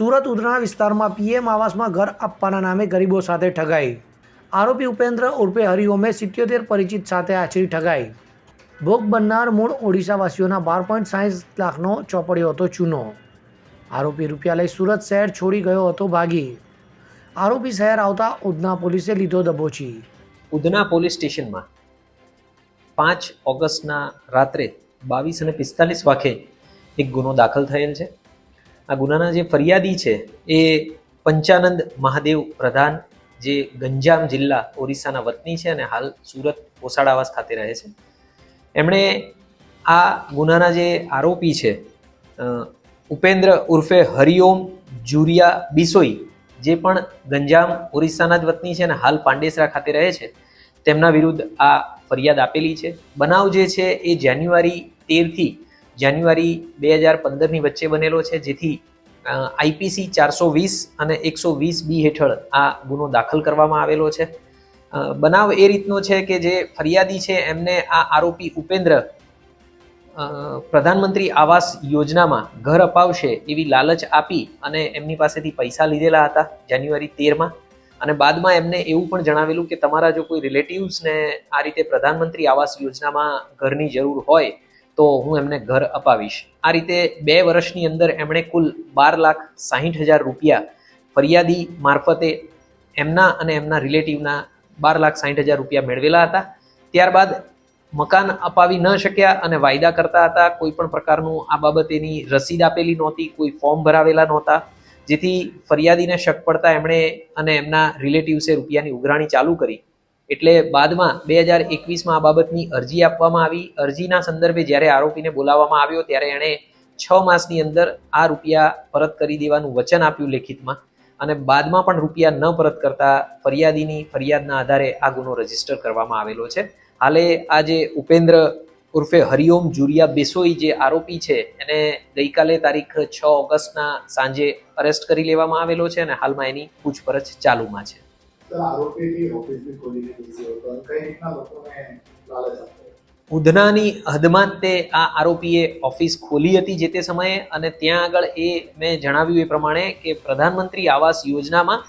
સુરત ઉધના વિસ્તારમાં પીએમ આવાસમાં ઘર આપવાના નામે ગરીબો સાથે ઠગાઈ. આરોપી ઉપેન્દ્ર ઉર્ફે હરિઓમે સિત્યોતેર પરિચિત સાથે આચરી ઠગાઈ. ભોગ બનનાર મૂળ ઓડિશાવાસીઓના બાર પોઈન્ટ સાહીઠ લાખનો ચોપડ્યો હતો ચૂનો. આરોપી રૂપિયા લઈ સુરત શહેર છોડી ગયો હતો ભાગી. આરોપી શહેર આવતા ઉધના પોલીસે લીધો દબોચી. ઉધના પોલીસ સ્ટેશનમાં પાંચ ઓગસ્ટના રાત્રે બાવીસ અને પિસ્તાલીસ વાગે એક ગુનો દાખલ થયેલ છે. આ ગુનાના જે ફરિયાદી છે, એ પંચાનંદ મહાદેવ પ્રધાન, જે ગંજામ જિલ્લા ઓરિસ્સાના વતની છે અને હાલ સુરત ઓસાડાવાસ ખાતે રહે છે. એમણે આ ગુનાના જે આરોપી છે ઉપેન્દ્ર ઉર્ફે હરિઓમ જુરિયા બિસોઈ, જે પણ ગંજામ ઓરિસ્સાના જ વતની છે અને હાલ પાંડેસરા ખાતે રહે છે, તેમના વિરુદ્ધ આ ફરિયાદ આપેલી છે. બનાવ જે છે, એ જાન્યુઆરી તેરથી જાન્યુઆરી બે હજાર પંદરની વચ્ચે બનેલો છે, જેથી આઈપીસી ચારસો વીસ અને એકસો વીસ બી હેઠળ આ ગુનો દાખલ કરવામાં આવેલો છે. બનાવ એ રીતનો છે કે જે ફરિયાદી છે, એમને આ આરોપી ઉપેન્દ્ર પ્રધાનમંત્રી આવાસ યોજનામાં ઘર અપાવશે એવી લાલચ આપી અને એમની પાસેથી પૈસા લીધેલા હતા જાન્યુઆરી તેરમાં. અને બાદમાં એમને એવું પણ જણાવેલું કે તમારા જો કોઈ રિલેટિવ્સને આ રીતે પ્રધાનમંત્રી આવાસ યોજનામાં ઘરની જરૂર હોય તો હું એમને ઘર અપાવીશ. આ રીતે બે વર્ષની અંદર એમણે કુલ બાર લાખ સાહીઠ હજાર રૂપિયા ફરિયાદી મારફતે એમના અને એમના રિલેટિવના બાર લાખ સાહીઠ હજાર રૂપિયા મેળવેલા હતા. ત્યારબાદ મકાન અપાવી ન શક્યા અને વાયદા કરતા હતા. કોઈ પણ પ્રકારનું આ બાબતેની રસીદ આપેલી નહોતી, કોઈ ફોર્મ ભરાવેલા નહોતા. જેથી ફરિયાદીને શક પડતા એમણે અને એમના રિલેટિવ્સે રૂપિયાની ઉઘરાણી ચાલુ કરી. એટલે બાદમાં બે હજાર એકવીસમાં આ બાબતની અરજી આપવામાં આવી. અરજીના સંદર્ભે જ્યારે આરોપીને બોલાવવામાં આવ્યો ત્યારે એણે છ માસની અંદર આ રૂપિયા પરત કરી દેવાનું વચન આપ્યું લેખિતમાં અને બાદમાં પણ રૂપિયા ન પરત કરતા ફરિયાદીની ફરિયાદના આધારે આ ગુનો રજિસ્ટર કરવામાં આવેલો છે. હાલે આ જે ઉપેન્દ્ર ઉર્ફે હરિઓમ જુરિયા બેસોઈ જે આરોપી છે એને ગઈકાલે તારીખ છ ઓગસ્ટના સાંજે અરેસ્ટ કરી લેવામાં આવેલો છે અને હાલમાં એની પૂછપરછ ચાલુમાં છે. ઉધનાની હદમાં તે આ આરોપીએ ઓફિસ ખોલી હતી જે તે સમયે અને ત્યાં આગળ એ મેં જણાવ્યું એ પ્રમાણે કે પ્રધાનમંત્રી આવાસ યોજનામાં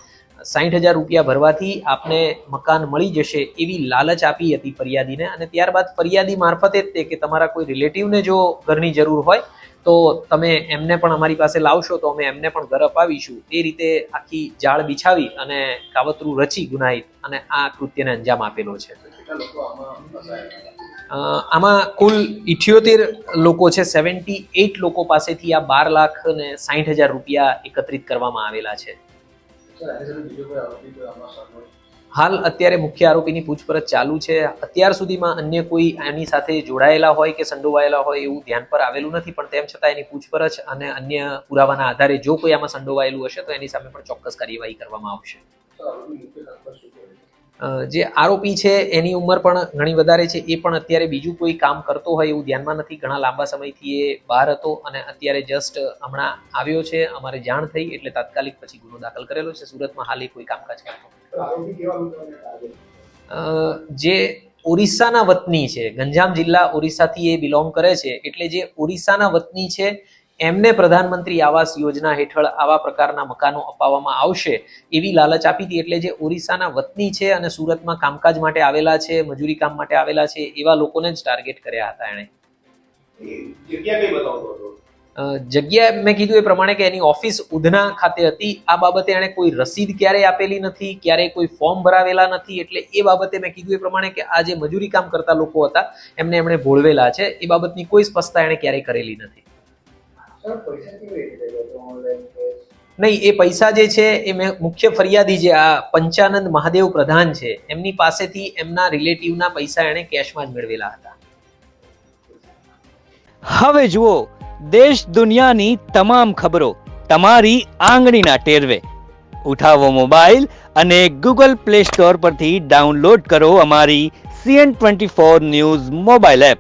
સાહીઠ હજાર રૂપિયા ભરવાથી આપને મકાન મળી જશે એવી લાલચ આપી હતી ફરિયાદીને. અને ત્યારબાદ ફરિયાદી મારફતે જ તે કે તમારા કોઈ રિલેટિવને જો ઘરની જરૂર હોય તો તમે એમને પણ અમારી પાસે લાવશો તો અમે એમને પણ ઘર અપાવીશું. એ રીતે આખી જાળ બિછાવી અને કાવતરું રચી ગુનાહિત અને આ કૃત્યને અંજામ આપેલો છે. આમાં કુલ ઇઠ્યોતેર લોકો છે. સેવન્ટી એઇટ લોકો પાસેથી આ બાર લાખ ને સાહીઠ હજાર રૂપિયા એકત્રિત કરવામાં આવેલા છે. એની હાલ અત્યારે મુખ્ય આરોપીની પૂછપરછ ચાલુ છે. અત્યાર સુધીમાં અન્ય કોઈ આની સાથે જોડાયેલા હોય કે સંડોવાયેલા હોય એવું ધ્યાન પર આવેલું નથી, પણ તેમ છતાં એની પૂછપરછ અને અન્ય પુરાવાના આધારે જો કોઈ આમાં સંડોવાયેલું હશે તો એની સામે પણ ચોક્કસ કાર્યવાહી કરવામાં આવશે. જે આરોપી છે, એની ઉંમર પણ ઘણી વધારે છે. એ પણ અત્યારે બીજું કોઈ કામ કરતો હોય એવું ધ્યાનમાં નથી. ઘણા લાંબા સમયથી એ બહાર હતો અને અત્યારે જસ્ટ હમણાં આવ્યો છે. અમારે જાણ થઈ એટલે તાત્કાલિક પછી ગુનો દાખલ કરેલો છે. સુરતમાં હાલ કોઈ કામકાજ કરતો. જે ઓરિસ્સાના વતની છે, ગંજામ જિલ્લા ઓરિસ્સાથી એ બિલોંગ કરે છે. એટલે જે ઓરિસ્સાના વતની છે એમને પ્રધાનમંત્રી આવાસ યોજના હેઠળ આવા પ્રકારના મકાનો અપાવવામાં આવશે એવી લાલચ આપી હતી એટલે જે ઓરિસ્સાના વતની છે અને સુરતમાં કામકાજ માટે આવેલા છે મજૂરી કામ માટે આવેલા છે એવા લોકોને જ ટાર્ગેટ કર્યા હતા એણે. જગ્યા મેં કીધું એ પ્રમાણે કે એની ઓફિસ ઉધના ખાતે હતી. આ બાબતે એણે કોઈ રસીદ ક્યારેય આપેલી નથી ક્યારેય કોઈ ફોર્મ ભરાવેલા નથી એટલે એ બાબતે મેં કીધું એ પ્રમાણે કે આ જે મજૂરી કામ કરતા લોકો હતા એમને એમણે ભોળવેલા છે. એ બાબતની કોઈ સ્પષ્ટતા એણે ક્યારેય કરેલી નથી. નહીં એ પૈસા જે છે એ મેં મુખ્ય ફરિયાદી જે આ પંચાનંદ મહાદેવ પ્રધાન છે એમની પાસેથી એમના રિલેટિવના પૈસા એણે કેશમાં જ મેળવેલા હતા. હવે જુઓ દેશ દુનિયાની તમામ ખબરો તમારી આંગળીના ટેરવે. ઉઠાવો મોબાઈલ અને ગૂગલ પ્લે સ્ટોર પરથી ડાઉનલોડ કરો અમારી CN twenty four news mobile app.